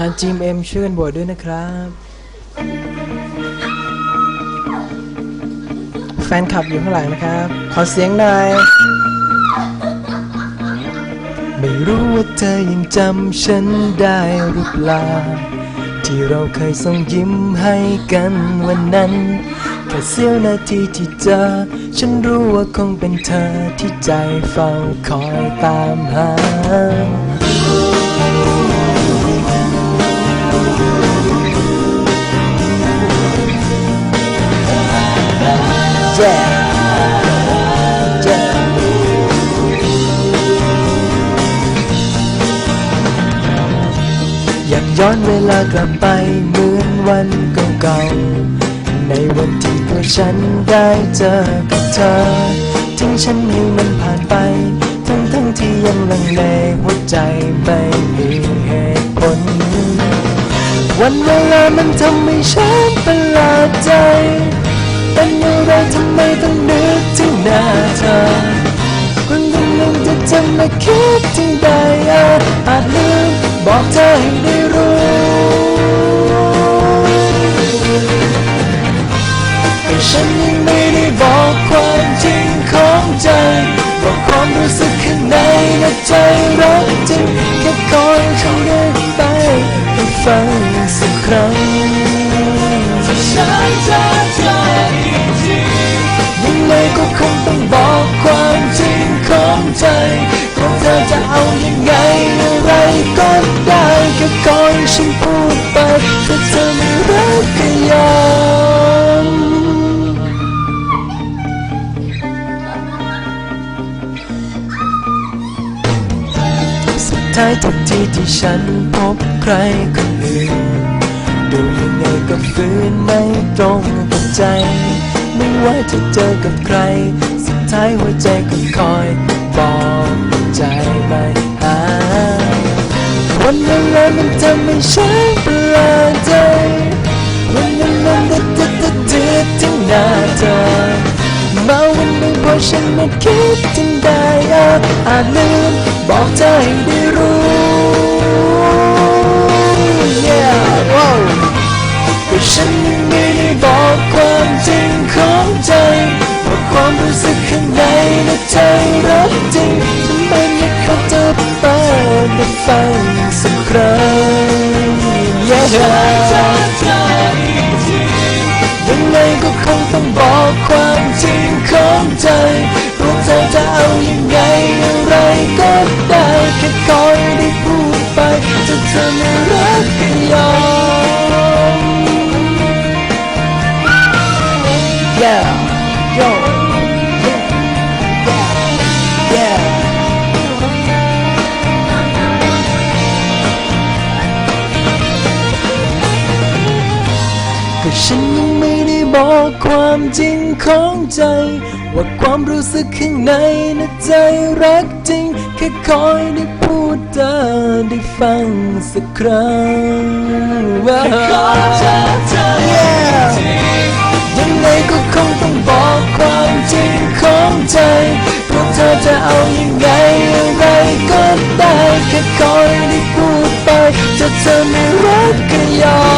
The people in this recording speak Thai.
จารย์จิมเอ็มช่วยกันบวชด้วยนะครับ แฟนคลับอยู่ข้างหลังนะครับ ขอเสียงหน่อย ไม่รู้ว่าเธอยังจำฉันได้หรือเปล่า ที่เราเคยส่งยิ้มให้กันวันนั้น แค่เสี้ยวนาทีที่เจอ ฉันรู้ว่าคงเป็นเธอที่ใจเฝ้าคอยตามหา Yeah. Yeah. อยากย้อนเวลากลับไปเหมือนวันเก่าๆในวันที่ตัวฉันได้เจอกับเธอ ทิ้งฉันให้มันผ่านไป ทั้งทั้งๆที่ยังลังเลหัวใจไม่มีเหตุผล วันเวลามันทำให้ฉันประหลาดใจเป็น ต้องนึกถึงหน้าเธอคนคนหนึ่งจะจะมาคิดถึงได้อาจอาจลืมบอกเธอให้ได้รู้แต่ฉันยังไม่ได้บอกความจริงของใจ บอกความรู้สึกข้างในและใจรักจริงแค่คอยฉันเดินไปให้ฟัง ก็คงต้องบอกความจริงของใจว่าเธอจะเอายังไงอะไรก็ได้แค่คอยฉันพูดไปถ้าเธอไม่รักก็ยอมสุดท้ายทุกทีที่ฉันพบใครคนอื่นดูยังไงก็ฝืนไม่ตรงกับใจ ไม่ว่าจะเจอกับใคร สุดท้ายหัวใจก็คอยบอกใจไม่หายวันเวลามันทำให้ฉันประหลาใจ วันนั้นมันเด็ดเด็ดเด็ดเด็ดถึงหน้าเธอมาวันหนึ่งพอฉันมาคิดถึงได้อาจอาจลืมบอกเธอให้ได้รู้ ฉันยังไม่ได้บอกความจริงของใจว่าความรู้สึกข้างในและใจรักจริงทำไมไม่เข้าเธอไปได้ฟังสักครั้ง Yeah. ยังไงก็คงต้องบอกความจริงของใจว่าเธอจะเอายังไงอะไรก็ได้แค่คอยได้พูดไปจะเธอไม่รักก็ยอม Yeah Yo Yeah Yeah Yeah ก็ฉันยังไม่ได้บอกความจริงของใจ ว่าความรู้สึกข้างในนะใจรักจริง แค่คอยได้พูดเธอได้ฟังสักครั้งว่าขอเจอเธออีกทียังไงก็ คงต้องบอกความจริงของใจว่าเธอจะเอายังไงอะไรก็ได้แค่คอยได้พูดไปจะเธอไม่รักก็ยอ